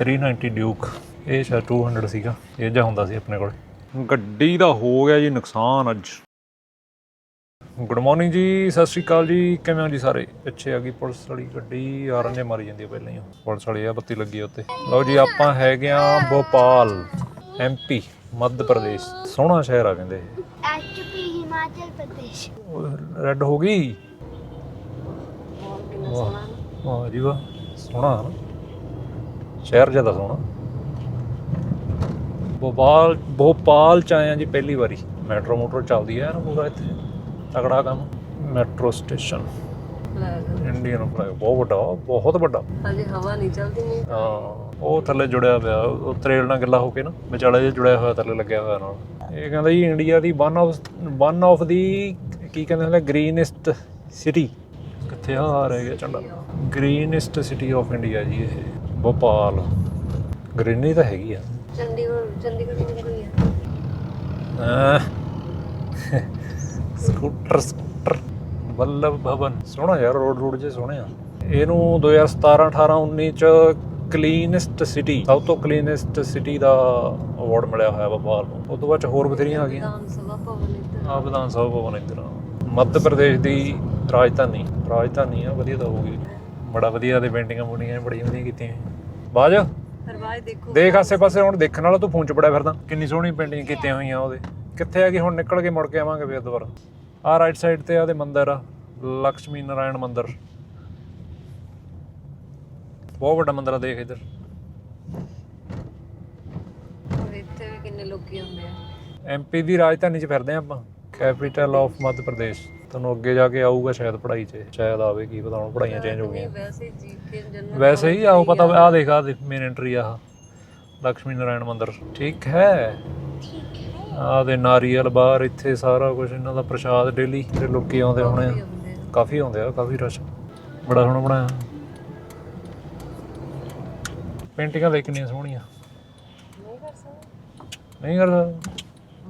390 duke ਇਹ ਸ਼ਾ 200 ਸੀਗਾ ਇਹ ਜਿਹਾ ਹੁੰਦਾ ਸੀ ਆਪਣੇ ਕੋਲ। ਗੱਡੀ ਦਾ ਹੋ ਗਿਆ ਜੀ ਨੁਕਸਾਨ ਅੱਜ। ਗੁੱਡ ਮਾਰਨਿੰਗ ਜੀ ਸਤਿ ਸ਼੍ਰੀ ਅਕਾਲ ਜੀ ਕਿਵੇਂ ਹੋ ਜੀ ਸਾਰੇ? ਪਿੱਛੇ ਆ ਗਈ ਪੁਲਿਸ ਵਾਲੀ ਗੱਡੀ ਆਰਨ ਜੇ ਮਾਰੀ ਜਾਂਦੀ ਆ ਪਹਿਲਾਂ ਹੀ। ਪੁਲਿਸ ਵਾਲੀ ਆ ਬੱਤੀ ਲੱਗੀ ਉੱਤੇ। ਲਓ ਜੀ ਆਪਾਂ ਹੈਗੇ ਆ ਭੋਪਾਲ ਐਮਪੀ ਮੱਧ ਪ੍ਰਦੇਸ਼ ਸੋਹਣਾ ਸ਼ਹਿਰ ਆ ਕਹਿੰਦੇ ਐਚਪੀ ਹਿਮਾਚਲ ਪ੍ਰਦੇਸ਼। ਰੈੱਡ ਹੋ ਗਈ? ਵਾਹ ਵਾਹ ਜੀ ਵਾਹ ਸੋਹਣਾ ਹੈ ਨਾ। ਸ਼ਹਿਰ ਜ਼ਿਆਦਾ ਸੋਹਣਾ ਭੋਪਾਲ ਭੋਪਾਲ ਚ ਆਏ ਆ ਜੀ ਪਹਿਲੀ ਵਾਰੀ। ਮੈਟਰੋ ਮੋਟਰ ਚੱਲਦੀ ਹੈ ਨਾ ਪੂਰਾ ਇੱਥੇ। ਤਗੜਾ ਕੰਮ। Metro station. ਇੰਡੀਅਨ ਫਲੈਗ ਬਹੁਤ ਵੱਡਾ ਬਹੁਤ ਵੱਡਾ। ਹਜੇ ਹਵਾ ਨਹੀਂ ਚੱਲਦੀ। ਨਹੀਂ ਹਾਂ ਉਹ ਥੱਲੇ ਜੁੜਿਆ ਪਿਆ ਉਹ ਤਰੇਲ ਨਾਲ ਗਿੱਲਾ ਹੋ ਕੇ ਨਾ ਵਿਚਾਲੇ ਜਿਹਾ ਜੁੜਿਆ ਹੋਇਆ ਥੱਲੇ ਲੱਗਿਆ ਹੋਇਆ ਨਾਲ। ਇਹ ਕਹਿੰਦਾ ਜੀ ਇੰਡੀਆ ਦੀ ਵਨ ਆਫ ਵਨ ਆਫ ਦੀ ਕੀ ਕਹਿੰਦੇ ਹੁੰਦੇ ਗ੍ਰੀਨੈਸਟ ਸਿਟੀ ਕਿੱਥੇ ਆ ਰਹਿ ਗਿਆ ਝੰਡਾ। ਗ੍ਰੀਨੈਸਟ ਸਿਟੀ ਆਫ ਇੰਡੀਆ ਜੀ ਇਹ। ਭੋਪਾਲ ਗ੍ਰੀਨਰੀ ਤਾਂ ਹੈਗੀ ਆ। ਚੰਡੀਗੜ੍ਹ ਚੰਡੀਗੜ੍ਹ ਵਿੱਚ ਕੋਈ ਅਹ। Scooter scooter. ਵੱਲਭ ਭਵਨ। ਸੋਹਣਾ ਯਾਰ ਰੋਡ ਰੋਡ ਜੇ ਸੋਹਣੇ ਆ। ਇਹਨੂੰ 2017 18 19 ਚ ਕਲੀਨੈਸਟ ਸਿਟੀ ਸਭ ਤੋਂ ਕਲੀਨੈਸਟ ਸਿਟੀ ਦਾ ਅਵਾਰਡ ਮਿਲਿਆ ਹੋਇਆ ਭੋਪਾਲ ਨੂੰ। ਉਸ ਤੋਂ ਬਾਅਦ ਚ ਹੋਰ ਬਥੇਰੀਆਂ ਆ ਗਈਆਂ। ਵਿਧਾਨ ਸਭਾ ਭਵਨ ਇੱਧਰ ਆ। ਵਿਧਾਨ ਸਭਾ ਭਵਨ ਇੱਧਰ ਆ। ਮੱਧ ਪ੍ਰਦੇਸ਼ ਦੀ ਰਾਜਧਾਨੀ। ਰਾਜਧਾਨੀ ਆ ਵਧੀਆ ਤਾਂ ਹੋਊਗੀ। ਬੜਾ ਵਧੀਆ ਤੇ ਪੇਂਟਿੰਗਾਂ ਬੁਣੀਆਂ ਬੜੀਆਂ ਵਧੀਆ ਕੀਤੀਆਂ ਬਾਜ ਦਰਵਾਜ਼ੇ ਦੇਖੋ। ਦੇਖ ਆਸੇ ਪਾਸੇ ਹੁਣ ਦੇਖਣ ਵਾਲਾ ਤੂੰ ਫੋਨ ਚ ਫਿਰਦਾ। ਕਿੰਨੀ ਸੋਹਣੀ ਪੇਂਟਿੰਗ ਕੀਤੀਆਂ ਹੋਈਆਂ ਉਹਦੇ। ਕਿੱਥੇ ਆ ਗਈ? ਹੁਣ ਨਿਕਲ ਕੇ ਮੁੜ ਕੇ ਆਵਾਂਗੇ ਫੇਰ ਦੁਬਾਰਾ। ਆ ਰਾਈਟ ਸਾਈਡ ਤੇ ਆ ਉਹਦੇ ਮੰਦਿਰ ਆ। ਲక్ష్ਮੀ ਨਾਰਾਇਣ ਮੰਦਿਰ। ਬਹੁਤ ਵੱਡਾ ਮੰਦਿਰ ਆ ਦੇਖ ਇੱਧਰ। ਔਰ ਇੱਥੇ ਵੀ ਕਿੰਨੇ ਲੋਕੀ ਹੁੰਦੇ ਆ। ਐਮਪੀ ਦੀ ਰਾਜਧਾਨੀ 'ਚ ਫਿਰਦੇ ਆ ਆਪਾਂ। ਕੈਪੀਟਲ ਆਫ ਮੱਧ ਪ੍ਰਦੇਸ਼ ਤੁਹਾਨੂੰ ਅੱਗੇ ਜਾ ਕੇ ਆਊਗਾ ਸ਼ਾਇਦ ਪੜ੍ਹਾਈ 'ਚ ਸ਼ਾਇਦ ਆਵੇ ਕੀ ਪਤਾ ਹੁਣ ਪੜ੍ਹਾਈਆਂ ਚੇਂਜ ਹੋ ਗਈਆਂ। ਵੈਸੇ ਜੀ ਕੇ ਜਨਰਲ ਵੈਸੇ ਹੀ ਆਓ ਪਤਾ ਆ। ਦੇਖ ਆ ਮੇਨ ਐਂਟਰੀ ਆ ਲక్ష్ਮੀ ਨਾਰਾਇਣ ਮੰਦਿਰ। ਠੀਕ ਹੈ? ਠੀਕ ਹੈ ਆ ਦੇ ਨਾਰੀਅਲ ਬਾਹਰ ਇੱਥੇ ਸਾਰਾ ਕੁਝ ਇਹਨਾਂ ਦਾ ਪ੍ਰਸ਼ਾਦ ਡੇਲੀ ਤੇ ਲੋਕੀ ਆਉਂਦੇ ਹੋਣੇ ਆ। ਹੁੰਦੇ ਆ। ਕਾਫੀ ਆਉਂਦੇ ਆ ਕਾਫੀ ਰਸ਼। ਬੜਾ ਸੋਹਣਾ ਬਣਾਇਆ। ਪੇਂਟਿੰਗਾਂ ਦੇਖ ਕਿੰਨੀਆਂ ਸੋਹਣੀਆਂ। ਨਹੀਂ ਕਰ ਸਕਦੇ। ਨਹੀਂ ਕਰ ਸਕਦਾ?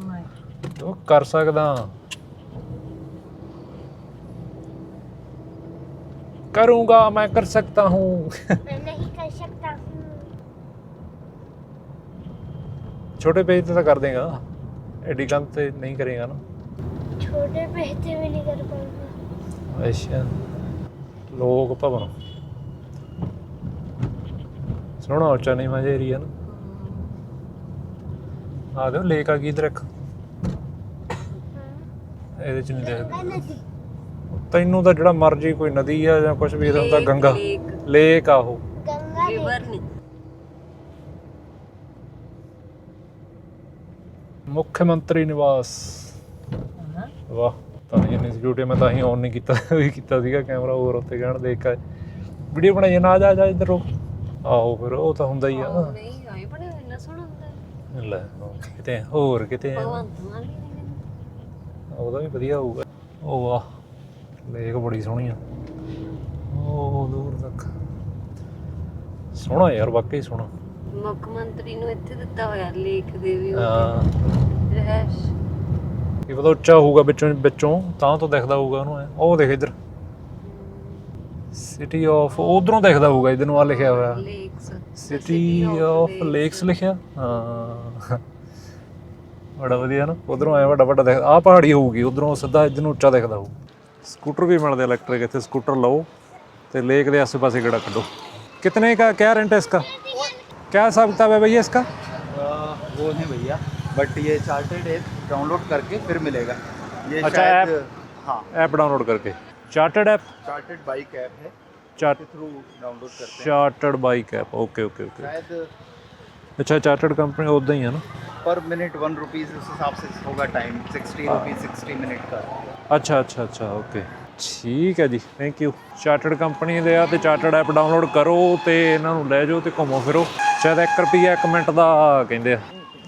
ਨਹੀਂ। ਉਹ ਕਰ ਸਕਦਾ। ਕਰੂੰਗਾ ਮੈਂ ਕਰ ਸਕਤਾ ਹੂੰ मैं नहीं कर सकता हूँ ਛੋਟੇ ਪੇਜ ਤੇ ਤਾਂ ਕਰ ਦੇਗਾ ਐਡੀ ਕੰਨ ਤੇ ਨਹੀਂ ਕਰੇਗਾ ਨਾ छोटे बहते भी नहीं कर पाऊंगा ਅੱਛਾ ਲੋਕ ਭਵਨ ਸੋਹਣਾ ਉੱਚਾ ਨਹੀਂ ਮਾਜੇ ਏਰੀਆ ਨਾ ਆ ਦੇ ਲੇਕ ਆ ਗਈ ਇਧਰ ਇੱਕ ਇਹਦੇ ਚ ਨਹੀਂ ਦੇਖਦਾ गंगा नदी ਤੈਨੂੰ ਤਾਂ ਜਿਹੜਾ ਮਰਜ਼ੀ ਕੋਈ ਨਦੀ ਆ ਜਾਂ ਕੁਛ ਵੀ ਇਹਦਾ ਗੰਗਾ। ਲੇਕ ਆ ਉਹ। ਮੁੱਖ ਮੰਤਰੀ ਨਿਵਾਸ। ਵਾਹ ਤਾਂ ਇਹ ਇਨਸਟੀਚਿਊਟ ਮੈਂ ਤਾਂ ਹੀ ਔਨ ਨਹੀਂ ਕੀਤਾ ਵੀ ਕੀਤਾ ਸੀਗਾ ਕੈਮਰਾ ਹੋਰ ਉੱਤੇ ਕਹਿਣ ਦੇਖ ਕੇ। ਵੀਡੀਓ ਬਣਾਈ ਨਾ ਆ ਜਾ ਆ ਜਾ ਫਿਰ ਉਹ ਤਾਂ ਹੁੰਦਾ ਹੀ ਆ। ਨਹੀਂ ਆਏ ਬੜੇ ਇੰਨਾ ਸੋਹਣਾ ਹੁੰਦਾ। ਹੈ। ਲੈ ਕਿਤੇ ਹੋਰ ਕਿਤੇ ਭਗਵੰਤ ਵੀ ਉਹਦਾ ਵੀ ਵਧੀਆ ਹੋਊਗਾ। ਉਹ ਵਾਹ। ਲੇਕ ਬੜੀ ਸੋਹਣੀ ਆ। ਉਹ ਦੂਰ ਤੱਕ। ਸੋਹਣਾ ਯਾਰ ਵਾਕਈ ਸੋਹਣਾ। ਮੁੱਖ ਮੰਤਰੀ ਨੂੰ ਇੱਥੇ ਦਿੱਤਾ ਹੋਇਆ ਲੇਕ ਦੇ ਵੀ ਹਾਂ। ਰਹਿਸ਼। ਇਹ ਪਤਾ ਉੱਚਾ ਹੋਊਗਾ ਵਿੱਚੋਂ ਵਿੱਚੋਂ ਤਾਂ ਤੋਂ ਦਿਖਦਾ ਹੋਊਗਾ ਉਹਨੂੰ ਐਂ। ਉਹ ਦੇਖ ਇੱਧਰ। ਸਿਟੀ ਆਫ ਉਧਰੋਂ ਦਿਖਦਾ ਹੋਊਗਾ ਇਧਰ ਨੂੰ ਆ ਲਿਖਿਆ ਹੋਇਆ। ਲੇਕਸ ਸਿਟੀ ਆਫ ਲੇਕਸ ਲਿਖਿਆ। ਹਾਂ। ਬੜਾ ਵਧੀਆ ਨਾ ਉਧਰੋਂ ਆਇਆ ਵੱਡਾ ਵੱਡਾ ਦਿਖ ਆ ਪਹਾੜੀ ਹੋਊਗੀ ਉਧਰੋਂ ਸਿੱਧਾ ਇੱਧਰ ਨੂੰ ਉੱਚਾ ਦਿਖਦਾ ਹੋਊ। ਸਕੂਟਰ ਵੀ ਮਿਲਦੇ ਇਲੈਕਟ੍ਰਿਕ ਇੱਥੇ ਸਕੂਟਰ ਲਓ ਤੇ ਲੇਕ ਦੇ ਆਸ-ਪਾਸੇ ਗੇੜਾ ਕੱਢੋ कितने का क्या रेंट है इसका क्या हिसाब किताब है भैया इसका आ, वो है भैया बट ये चार्टेड ऐप डाउनलोड करके फिर मिलेगा ये अच्छा, शायद हाँ ऐप डाउनलोड करके chartered app charted bike app है चार्ट के थ्रू डाउनलोड करते हैं chartered bike app okay okay okay शायद अच्छा चार्टर्ड कंपनी उदा ही है ना पर मिनट वन रुपीज़ उस हिसाब से होगा time sixty rupees sixty minute का ਅੱਛਾ ਅੱਛਾ ਅੱਛਾ ਓਕੇ ਠੀਕ ਹੈ ਜੀ ਥੈਂਕ ਯੂ ਚਾਰਟਰਡ ਕੰਪਨੀ ਦੇ ਆ ਤੇ ਚਾਰਟਰਡ ਐਪ ਡਾਊਨਲੋਡ ਕਰੋ ਤੇ ਇਹਨਾਂ ਨੂੰ ਲੈ ਜਾਓ ਤੇ ਘੁੰਮੋ ਫਿਰੋ। ਸ਼ਾਇਦ 1 ਰੁਪਿਆ 1 ਮਿੰਟ ਦਾ ਕਹਿੰਦੇ ਆ।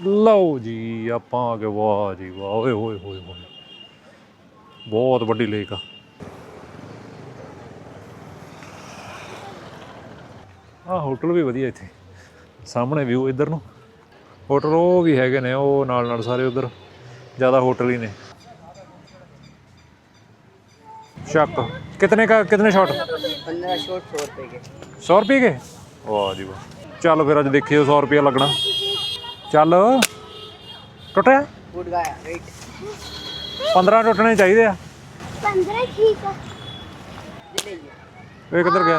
ਲਓ ਜੀ, ਆਪਾਂ ਆ ਗਏ। ਵਾਹ ਜੀ ਵਾਹ, ਓਏ ਹੋਏ ਹੋਏ ਹੋਏ ਬਹੁਤ ਵੱਡੀ ਲੇਕ ਆ। ਆ ਹੋਟਲ ਵੀ ਵਧੀਆ ਇੱਥੇ। ਸਾਹਮਣੇ ਵਿਊ ਇੱਧਰ ਨੂੰ। ਹੋਟਲ ਉਹ ਵੀ ਹੈਗੇ ਨੇ, ਉਹ ਨਾਲ ਨਾਲ ਸਾਰੇ ਉਧਰ। ਜ਼ਿਆਦਾ ਹੋਟਲ ਹੀ ਨੇ। ਸ਼ੱਕ ਕਿਤਨੇ का कितने शॉट पंद्रह शॉट सौ रुपए के 100 ਰੁਪਏ ਕੇ ਵਾਹ ਜੀ ਵਾਹ ਚੱਲ ਫਿਰ ਅੱਜ ਦੇਖੀਓ 100 ਰੁਪਏ ਲੱਗਣਾ ਚੱਲ ਟੁੱਟਿਆ फूट गया वेट 15 ਟੁੱਟਣੇ ਚਾਹੀਦੇ ਆ 15 ਠੀਕ ਆ ले लीजिए ਇਹ ਕਿੱਧਰ ਗਿਆ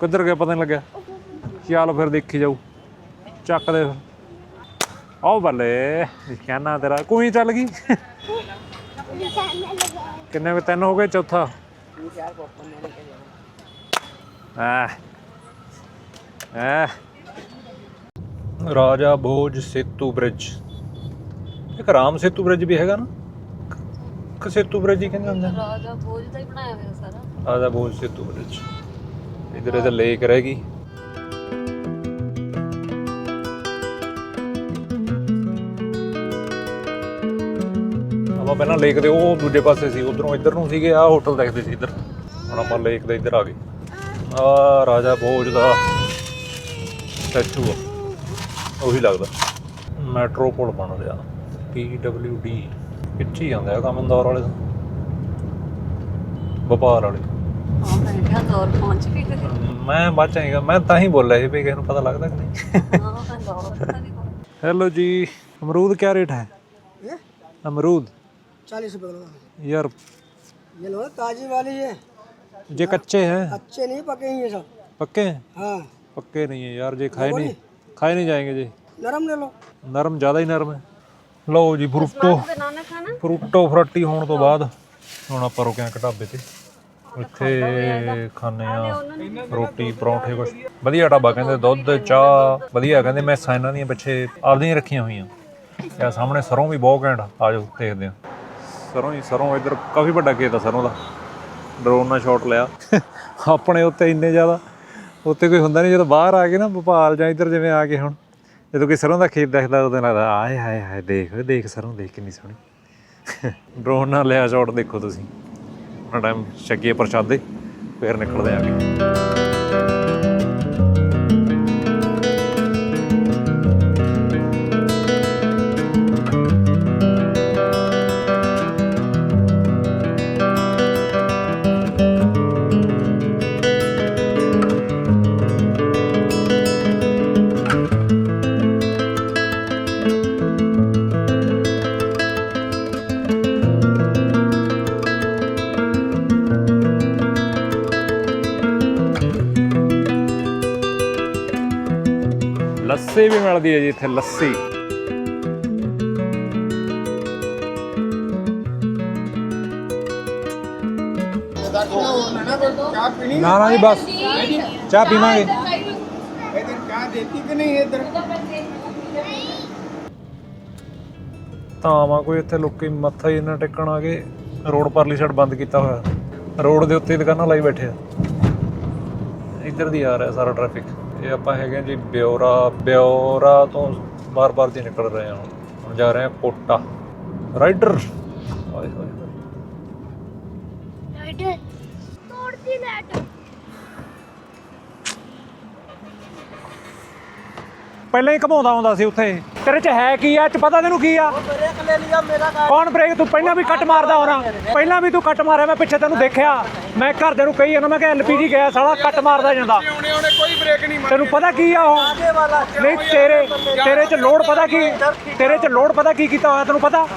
ਕਿੱਧਰ ਗਿਆ ਪਤਾ ਨਹੀਂ ਲੱਗਿਆ ਚੱਲ ਫਿਰ ਦੇਖੀ ਜਾਊ ਚੱਕ ਦੇ ਫਿਰ ਆਓ ਬੱਲੇ ਕਹਿਣਾ ਤੇਰਾ ਕੋਈ ਚੱਲ ਗਈ ਨਿਸ਼ਾਨਾ ਲਗਾਇਆ ਕਿੰਨੇ ਵੇ ਤਿੰਨ ਹੋ ਗਏ ਚੌਥਾ ਰਾਜਾ ਬੋਜ ਸੇਤੂ ਬ੍ਰਿਜ। ਇੱਕ ਰਾਮ ਸੇਤੂ ਬ੍ਰਿਜ ਵੀ ਹੈਗਾ ਨਾ? ਕਿ ਸੇਤੂ ਬ੍ਰਿਜ ਹੀ ਕਹਿੰਦੇ ਹੁੰਦੇ ਰਾਜਾ ਭੋਜ ਦਾ ਹੀ ਬਣਾਇਆ ਹੋਇਆ ਸਾਰਾ। ਰਾਜਾ ਭੋਜ ਸੇਤੂ ਬ੍ਰਿਜ। ਇਧਰ ਇਹਦਾ ਲੇਕ ਰਹਿ ਗਈ। ਆਪਾਂ ਪਹਿਲਾਂ ਲੇਕ ਦੇ ਉਹ ਦੂਜੇ ਪਾਸੇ ਸੀ ਉਧਰੋਂ ਇੱਧਰ ਨੂੰ ਸੀਗੇ ਆ ਹੋਟਲ ਦੇਖਦੇ ਸੀ ਇੱਧਰ। ਹੁਣ ਆਪਾਂ ਲੇਕ ਦੇ ਇੱਧਰ ਆ ਗਏ। ਆ ਰਾਜਾ ਭੋਜ ਦਾ ਸਟੈਚੂ ਆ। ਉਹੀ ਲੱਗਦਾ। ਮੈਟਰੋ ਪੁਲ ਬਣ ਰਿਹਾ। PWD ਹੀ ਆਉਂਦਾ ਹੈ ਕੰਮ ਇੰਦੌਰ ਵਾਲੇ ਦਾ। ਵਪਾਰ ਵਾਲੇ। ਹਾਂ ਮੈਂ ਕਿਹਾ ਦੌਰ ਪਹੁੰਚ ਵੀ ਗਏ ਮੈਂ ਬਚਾਂਗਾ ਮੈਂ ਤਾਂ ਹੀ ਬੋਲਿਆ ਸੀ ਵੀ ਕਿਸੇ ਨੂੰ ਪਤਾ ਲੱਗਦਾ ਕਿ ਨਹੀਂ। ਹਾਂ ਮੈਂ ਦੌਰ ਤਾਂ ਨਹੀਂ ਪਹੁੰਚੀ। ਹੈਲੋ ਜੀ। ਅਮਰੂਦ ਕੀ ਰੇਟ ਹੈ? ਅਮਰੂਦ। चालीस रुपए किलो यार ये लो ताजी वाली है ये कच्चे हैं अच्छे नहीं पके हैं ये सब पक्के हैं हाँ पक्के नहीं है यार ये खाए नहीं खाए नहीं जाएंगे जी नरम ले लो ਨਰਮ ਜ਼ਿਆਦਾ ਹੀ ਨਰਮ ਹੈ ਲਓ ਜੀ ਫਰੂਟੋ ਬਨਾਨਾ ਖਾਣਾ ਫਰੂਟੋ ਫਰਾਟੀ ਹੋਣ ਤੋਂ ਬਾਅਦ ਹੁਣ ਆਪਾਂ ਰੁਕੇ ਆਂ ਢਾਬੇ ਤੇ ਇੱਥੇ ਖਾਣੇ ਆ ਰੋਟੀ ਪਰੌਂਠੇ ਕੁਛ ਵਧੀਆ ਢਾਬਾ ਕਹਿੰਦੇ ਦੁੱਧ ਚਾਹ ਵਧੀਆ ਕਹਿੰਦੇ ਮੈਂ ਸਾਇਨਾਂ ਦੀਆਂ ਪਿੱਛੇ ਆਪਦੀਆਂ ਹੀ ਰੱਖੀਆਂ ਹੋਈਆਂ ਆ ਸਾਹਮਣੇ ਸਰੋਂ ਵੀ ਬਹੁਤ ਘੈਂਟ ਆ ਆਜੋ ਦੇਖਦੇ ਆ ਸਰੋਂ ਹੀ ਸਰੋਂ ਇੱਧਰ ਕਾਫੀ ਵੱਡਾ ਖੇਤ ਆ ਸਰੋਂ ਦਾ। ਡਰੋਨ ਨਾਲ ਸ਼ਾਟ ਲਿਆ। ਆਪਣੇ ਉੱਤੇ ਇੰਨੇ ਜ਼ਿਆਦਾ ਉੱਤੇ ਕੋਈ ਹੁੰਦਾ ਨਹੀਂ, ਜਦੋਂ ਬਾਹਰ ਆ ਕੇ ਨਾ ਭੋਪਾਲ ਜਾਂ ਇੱਧਰ ਜਿਵੇਂ ਆ ਕੇ ਹੁਣ, ਜਦੋਂ ਕੋਈ ਸਰੋਂ ਦਾ ਖੇਤ ਦੇਖਦਾ, ਉਦੋਂ ਲੱਗਦਾ, ਆਏ, ਹਾਏ ਹਾਏ, ਦੇਖ ਦੇਖ ਸਰੋਂ, ਦੇਖ ਕਿੰਨੀ ਸੋਹਣੀ। ਡਰੋਨ ਨਾਲ ਲਿਆ ਸ਼ਾਟ ਦੇਖੋ ਤੁਸੀਂ। ਆਪਣਾ ਟਾਈਮ ਛੱਗੇ ਪ੍ਰਸ਼ਾਦੇ, ਫੇਰ ਨਿਕਲਦੇ ਆਗੇ ਲੱਸੀ ਵੀ ਮਿਲਦੀ ਹੈ ਜੀ ਇੱਥੇ, ਲੱਸੀ। ਨਾ ਨਾ ਜੀ, ਬਸ। ਚਾਹ ਪੀਵਾਂਗੇ। ਤਾਂ ਆਵਾਂ ਕੋਈ ਇੱਥੇ ਲੋਕੀ ਮੱਥਾ ਹੀ ਨਾ ਟੇਕਣ ਆ ਗਏ ਰੋਡ ਪਰਲੀ ਸਾਈਡ ਬੰਦ ਕੀਤਾ ਹੋਇਆ। ਰੋਡ ਦੇ ਉੱਤੇ ਦੁਕਾਨਾਂ ਲਾਈ ਬੈਠੇ ਆ। ਇੱਧਰ ਦੀ ਆ ਰਿਹਾ ਸਾਰਾ ਟ੍ਰੈਫਿਕ ਇਹ ਆਪਾਂ ਹੈਗੇ ਜੀ ਬਿਉਰਾ ਬਿਉਰਾ ਤੋਂ ਬਾਰ-ਬਾਰ ਦੀ ਨਿਕਲ ਰਹੇ ਹਾਂ ਹੁਣ। ਜਾ ਰਹੇ ਹਾਂ ਕੋਟਾ। ਰਾਈਡਰ। ਹਾਏ ਹਾਏ। ਪਹਿਲਾਂ ਹੀ ਘਮਾਉਂਦਾ ਹੁੰਦਾ ਸੀ ਉੱਥੇ। ਤੇਰੇ 'ਚ ਹੈ ਕੀ ਆ? ਚ ਪਤਾ ਤੈਨੂੰ ਕੀ ਆ? ਕੌਣ ਬ੍ਰੇਕ ਤੂੰ ਪਹਿਲਾਂ ਵੀ ਕੱਟ ਮਾਰਦਾ ਹੋਣਾ ਪਹਿਲਾਂ ਵੀ ਤੂੰ ਕੱਟ ਮਾਰਿਆ ਮੈਂ ਪਿੱਛੇ ਤੈਨੂੰ ਦੇਖਿਆ। ਮੈਂ ਘਰ ਦੇ ਨੂੰ ਕਹੀ ਜਾਂਦਾ ਮੈਂ ਕਿ ਐਲਪੀਜੀ ਗਿਆ ਸਾਲਾ ਕੱਟ ਮਾਰਦਾ ਜਾਂਦਾ। ਤੈਨੂੰ ਪਤਾ ਕੀ ਆ ਉਹ? ਨਹੀਂ ਤੇਰੇ ਤੇਰੇ 'ਚ ਲੋਡ ਪਤਾ ਕੀ? ਤੇਰੇ 'ਚ ਲੋਡ ਪਤਾ ਕੀ ਕੀਤਾ ਹੋਇਆ ਤੈਨੂੰ ਪਤਾ?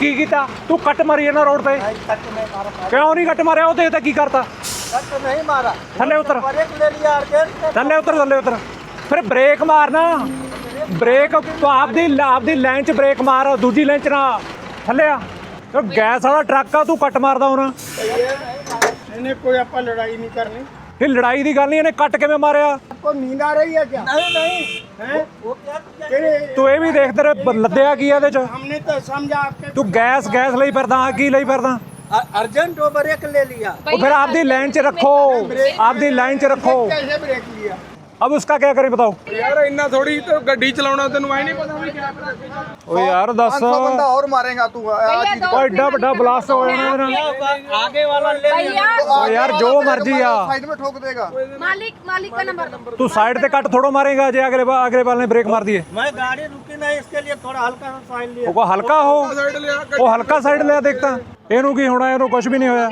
ਕੀ ਕੀਤਾ? ਤੂੰ ਕੱਟ ਮਾਰੀ ਜਾਂਦਾ ਰੋਡ ਤੇ। ਕਿਉਂ ਨਹੀਂ ਕੱਟ ਮਾਰਿਆ? ਉਹ ਤੇ ਕੀ ਕਰਤਾ? ਥੱਲੇ ਉਤਰ। ਥੱਲੇ ਉਤਰ ਥੱਲੇ ਉਤਰ। ਫਿਰ ਬ੍ਰੇਕ ਮਾਰਨਾ। ਬ੍ਰੇਕ ਤੂੰ ਆਪਦੀ ਆਪਦੀ ਲਾਈਨ 'ਚ ਬ੍ਰੇਕ ਮਾਰ ਦੂਜੀ ਲਾਈਨ 'ਚ ਨਾ। ਥੱਲੇ ਆ। ਗੈਸ ਵਾਲਾ ਟਰੱਕ ਆ ਤੂੰ ਕੱਟ ਮਾਰਦਾ ਹੁਣ। ਇਹਨੇ ਕੋਈ ਆਪਾਂ ਲੜਾਈ ਨਹੀਂ ਕਰਨੀ। ਇਹ ਲੜਾਈ ਦੀ ਗੱਲ ਨਹੀਂ ਇਹਨੇ ਕੱਟ ਕਿਵੇਂ ਮਾਰਿਆ आपको नींद आ रही है क्या नहीं नहीं है वो क्या तेरे ਤੂੰ ਇਹ ਵੀ ਦੇਖ ਤੇਰੇ ਬ- ਲੱਦਿਆ ਕੀ ਆ ਇਹਦੇ 'ਚ हमने तो समझा आपके ਤੂੰ ਗੈਸ ਗੈਸ ਲਈ ਫਿਰਦਾ ਆ ਕੀ ਲਈ ਫਿਰਦਾ अर्जेंट वो ब्रेक ले लिया ਉਹ ਫਿਰ ਆਪਦੀ ਲਾਈਨ 'ਚ ਰੱਖੋ ਆਪਦੀ ਲਾਈਨ 'ਚ ਰੱਖੋ कैसे ब्रेक लिया अब उसका क्या करें बताओ ਯਾਰ ਇੰਨਾ ਥੋੜੀ ਤੇ ਗੱਡੀ ਚਲਾਉਣਾ ਤੈਨੂੰ ਐ ਨਹੀਂ ਪਤਾ ਵੀ ਕਿਆ ओ यार दस सौ बंदा और मारेगा तू आज ही ओ एड्डा बड़ा ब्लास्ट हो जाना ਇਹਦੇ ਨਾਲ आगे वाला ले लिया ओ यार जो मर्जी आ साइड में ठोक देगा ਮਾਲਿਕ ਮਾਲਿਕ ਦਾ ਨੰਬਰ तू साइड से कट थोड़ो मारेगा जे अगले बा- अगले वाले ने ब्रेक मार दिए मैं गाड़ी रुकी नहीं इसके लिए थोड़ा हल्का सा साइन लिया ਉਹ ਹਲਕਾ ਹੋ ਉਹ ਹਲਕਾ ਸਾਈਡ ਲਿਆ ਦੇਖਤਾ ਇਹਨੂੰ ਕੀ ਹੋਣਾ ਇਹਨੂੰ कुछ भी नहीं होया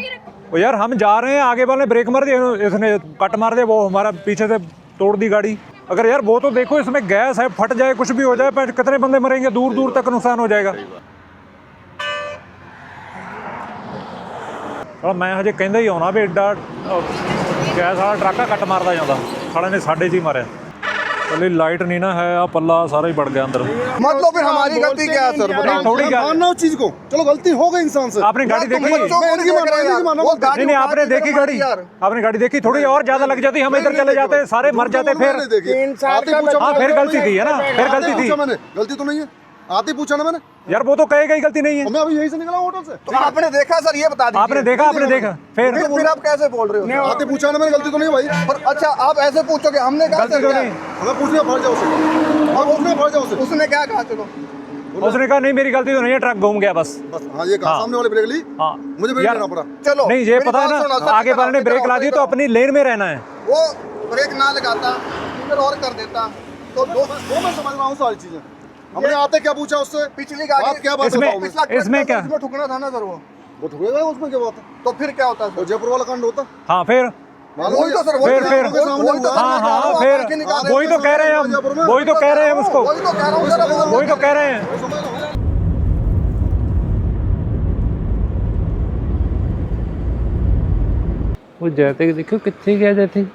ओ यार हम जा रहे हैं आगे वाले ने ब्रेक मार दिया ਇਹਨੂੰ- इसने कट मार दिया वो हमारा पीछे से तोड़ दी गाड़ी अगर यार वो तो देखो इसमें गैस है फट जाए कुछ भी हो जाए पर कितने बंदे मरेंगे दूर दूर तक नुकसान हो जाएगा ਸਾਲਾ ਮੈਂ ਹਜੇ ਕਹਿੰਦਾ ਹੀ ਆਉਣਾ ਵੀ ਐਡਾ ਅਹ, ਗੈਸ ਵਾਲਾ ਟਰੱਕ ਕੱਟ ਮਾਰਦਾ ਜਾਂਦਾ ਸਾਲੇ ਨੇ ਸਾਡੇ 'ਚ ਹੀ ਮਾਰਿਆ पहले लाइट नहीं ना है आप पल्ला सारा ही बढ़ गया अंदर मतलब फिर हमारी गलती क्या है सर बताओ थोड़ी मानना उस चीज को चलो गलती हो गई इंसान से आपने गाड़ी देखी नहीं नहीं आपने देखी गाड़ी आपने गाड़ी देखी थोड़ी और ज्यादा लग जाती हम इधर चले जाते सारे मर जाते फिर फिर गलती थी है ना फिर गलती थी गलती तो नहीं है आते पूछा ना मैंने यार वो तो कहेगा ही गलती नहीं है। मैं अभी यहीं से निकला हूँ होटल से। तो आपने देखा सर ये बता दीजिए। आपने देखा आपने देखा। फिर फिर फिर आप कैसे बोल रहे हो आते पूछा ना मैंने गलती तो नहीं भाई। पर अच्छा आप ऐसे पूछोगे हमने कहा गलती सर तो क्या? नहीं। हमें पूछने फट जाओ उसे। और पूछने फट जाओ उसे। उसने क्या कहा चलो। उसने कहा नहीं मेरी गलती तो नहीं है ट्रक घूम गया बस। बस हाँ ये कहा सामने वाले ब्रेक ली। हाँ। मुझे ब्रेक लेना पड़ा। चलो नहीं ये पता है ना आगे वाले ने ब्रेक ला दी तो अपनी लेन में रहना है। वो ब्रेक ना लगाता और कर देता तो दो वो मैं समझ रहा हूँ सारी चीज़ें। हमने आते क्या पूछा उससे पिछली गाड़ी बात क्या बात इसमें- बताओ मैं पिछला ट्रक इसमें था, क्या? इसमें ठुकना था ना सर वो वो ठुकेगा उसमें क्या बात है तो फिर क्या होता वो सर जयपुर वाला कांड होता हाँ फिर मालूम वही तो सर फिर वही फिर तो- वही तो सर हाँ मैं कह रहा हाँ हूँ, आप फिर आंखें निकाल रहे वही हो। तो कह रहे हैं हम वही तो कह रहे हैं हम उसको वही तो कह रहा हूँ सर अब- वही तो कह रहे हैं ਉਹ ਜੈਤੇ ਦੇਖੋ ਕਿੱਥੇ ਗਿਆ ਜੈਤੇ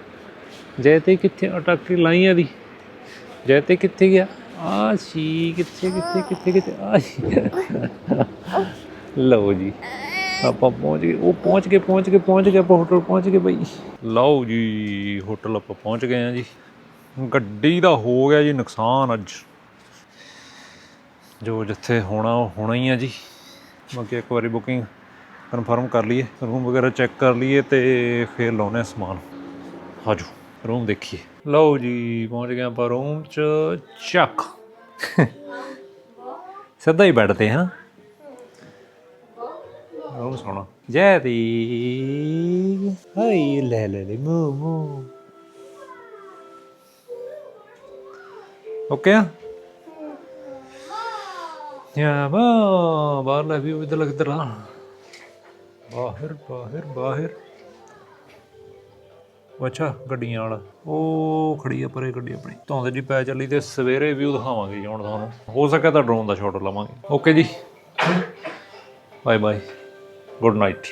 ਜੈਤੇ ਕਿੱਥੇ ਅਟਕ ਕੇ ਲਾਈਆਂ ਦੀ ਜੈਤੇ ਕਿੱਥੇ ਗਿਆ ਆ ਸੀ, ਕਿੱਥੇ ਕਿੱਥੇ ਕਿੱਥੇ ਕਿੱਥੇ? ਆ ਸੀ। ਲਓ ਜੀ, ਆਪਾਂ ਪਹੁੰਚ ਗਏ। ਉਹ ਪਹੁੰਚ ਗਏ, ਪਹੁੰਚ ਕੇ ਪਹੁੰਚ ਗਏ, ਆਪਾਂ ਹੋਟਲ ਪਹੁੰਚ ਗਏ ਬਈ। ਲਓ ਜੀ ਹੋਟਲ ਆਪਾਂ ਪਹੁੰਚ ਗਏ ਆ ਜੀ। ਗੱਡੀ ਦਾ ਹੋ ਗਿਆ ਜੀ ਨੁਕਸਾਨ ਅੱਜ। ਜੋ ਜਿੱਥੇ ਹੋਣਾ, ਉਹ ਹੋਣਾ ਹੀ ਆ ਜੀ। ਬਾਕੀ ਇੱਕ ਵਾਰੀ ਬੁਕਿੰਗ ਕਨਫਰਮ ਕਰ ਲਈਏ ਰੂਮ ਵਗੈਰਾ ਚੈੱਕ ਕਰ ਲਈਏ ਤੇ ਫਿਰ ਲਾਉਨੇ ਆ ਸਮਾਨ। ਆਜੋ ਰੂਮ ਦੇਖੀਏ ਲਓ ਜੀ ਪਹੁੰਚ ਗਏ ਆਪਾਂ ਰੂਮ ਚ ਚੱਕ। ਸਿੱਧਾ ਹੀ ਤੇ ਹਾਂ। ਰੂਮ ਸੋਣਾ ਜੈ ਦੀ। ਹਾਈ ਲੈ ਲੈ ਲੈ ਮੂ ਮੂ ਓਕੇ? ਆ ਯਾ ਬਾ ਬਾਹਰਲਾ ਵੀ ਇਧਰ ਲੱਗ ਇਧਰ ਆ ਬਾਹਰ ਬਾਹਰ ਬਾਹਰ। ਅੱਛਾ, ਗੱਡੀਆਂ ਵਾਲਾ। ਉਹ ਖੜੀ ਆ ਪਰੇ ਗੱਡੀ ਆਪਣੀ। ਧੁੰਦ ਜੀ ਪੈ ਚੱਲੀ ਤੇ ਸਵੇਰੇ ਵਿਊ ਦਿਖਾਵਾਂਗੇ ਜੀ ਹੁਣ ਤੁਹਾਨੂੰ। ਹੋ ਸਕਿਆ ਤਾਂ ਡਰੋਨ ਦਾ ਸ਼ਾਟ ਲਵਾਂਗੇ। ਓਕੇ ਜੀ। Bye bye good night